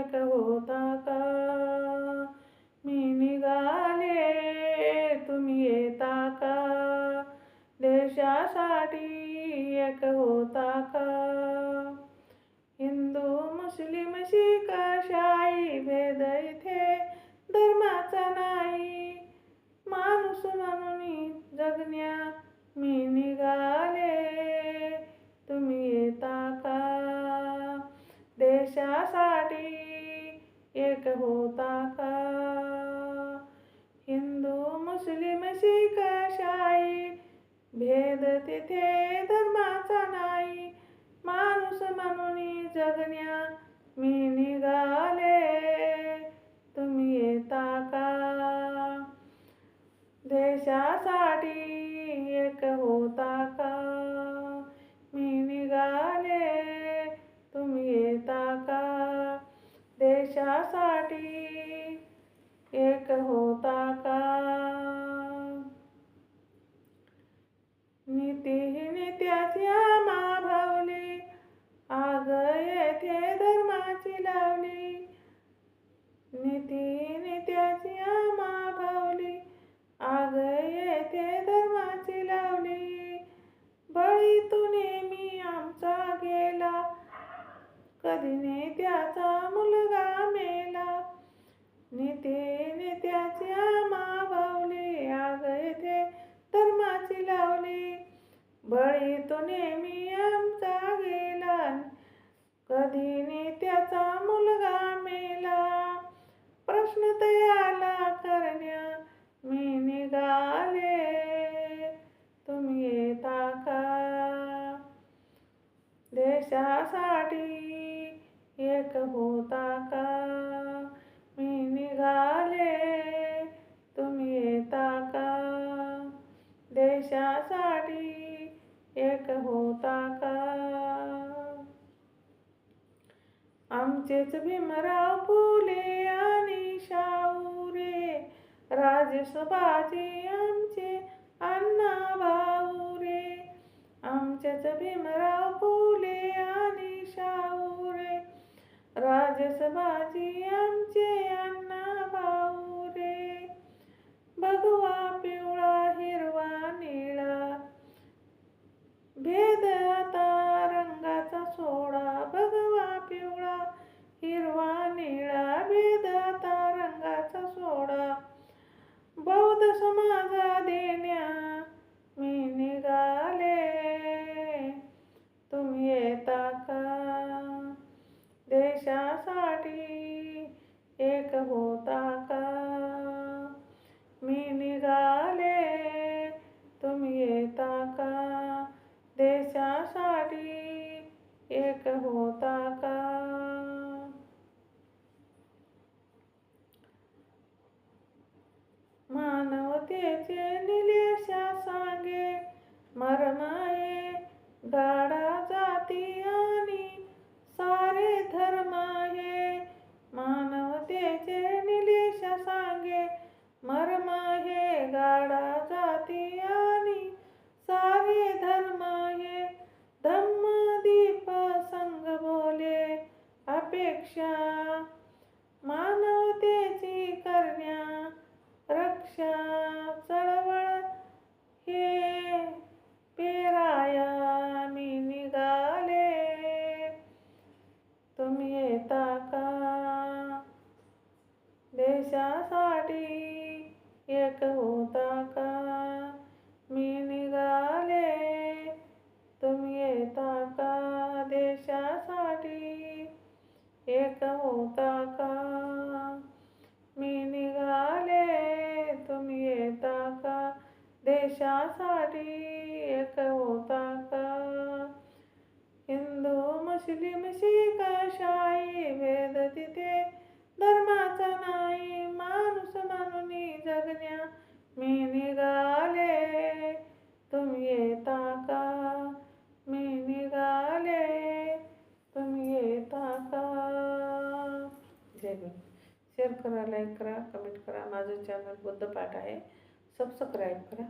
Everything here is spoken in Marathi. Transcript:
एक होता का? मी निघाले तुम्ही येता का? देशासाठी एक होता का? हिंदू मुस्लिम शीख शाही भेद इथे धर्माचा नाही. माणूस म्हणून जगण्या मी निघाले तुम्ही येता का? देशासाठी एक होता का? हिंदू, मुस्लिम शीख शाही, भेद तिथे, धर्माचा नाही. माणूस म्हणून जगण्या मी निघाले. तुम्ही येता का? देशासाठी एक होता देशासाठी कधीने त्याचा मुलगा मेला. नेते नेत्याच्या आम्हा आग येथे धर्माची लावली. बळी तो नेहमी आमचा गेला. कधी नेत्याचा मुलगा मेला. प्रश्न तयाला करण्या मी निघाले. तुम्ही येता का? देशासाठी एक होता का? मी निघाले तुम्ही येता का? देशासाठी एक होता का? आमचेच भीमराव फुले आणि शाहूरे राजसभाचे आमचे अण्णा भाऊ रे आमचेच भीमराव फुले राजसभाची एक होता का? मी निघाले तुम्ही येता का? देशासाठी एक होता का? मानवतेचे निलेशा सांगे मरमाये गा साठी एक होता का? मी निघाले. तुम्ही येता का देशासाठी? एक होता का? मी निघाले. तुम्ही येता का देशासाठी? एक होता का? हिंदू मुस्लिम शीख शाही भेद तिथे धर्माचा नाही. म्हणून जगण्या मी निघाले तुम्ही येता का मी निघाले तुम्ही येता का जय भीम शेअर करा लाईक करा कमेंट करा. माझं चॅनल बुद्धपाठ आहे. सबस्क्राईब करा.